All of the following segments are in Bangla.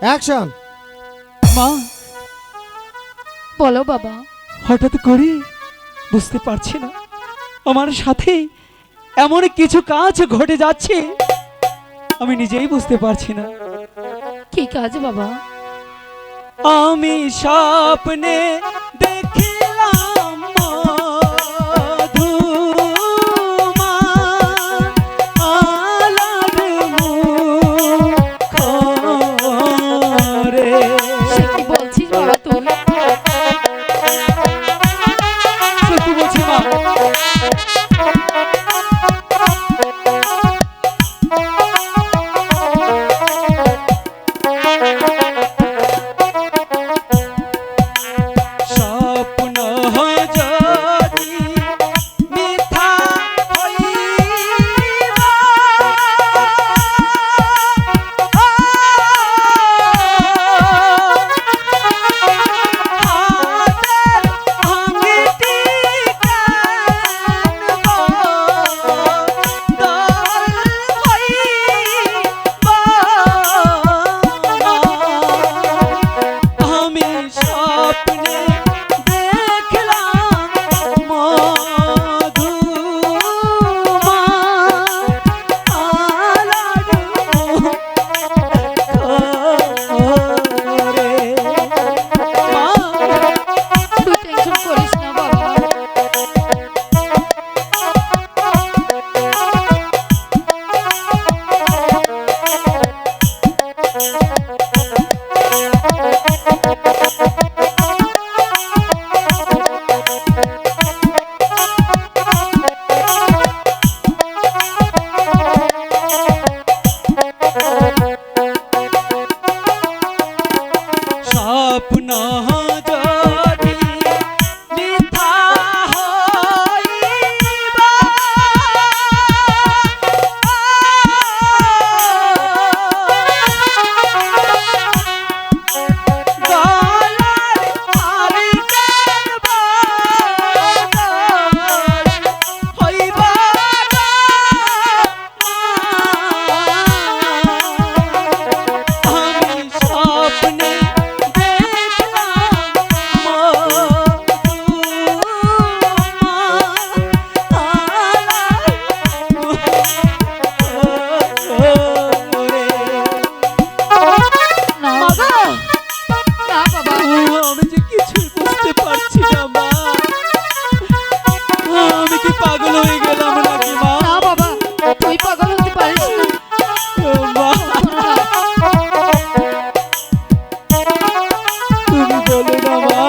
অ্যাকশন মা! বলো বাবা। হঠাৎ করে বুঝতে পারছি না। আমার সাথে এমন কিছু কাজ ঘটে যাচ্ছে। আমি নিজেই বুঝতে পারছি না। কি কাজ বাবা? আমি স্বপ্নে স্বপ্ন না বাবা। আমি যে কিছুই বুঝতে পারছি না মা। আমি কি পাগল হয়ে গেলাম নাকি তুমি বলো না মা।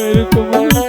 এরকম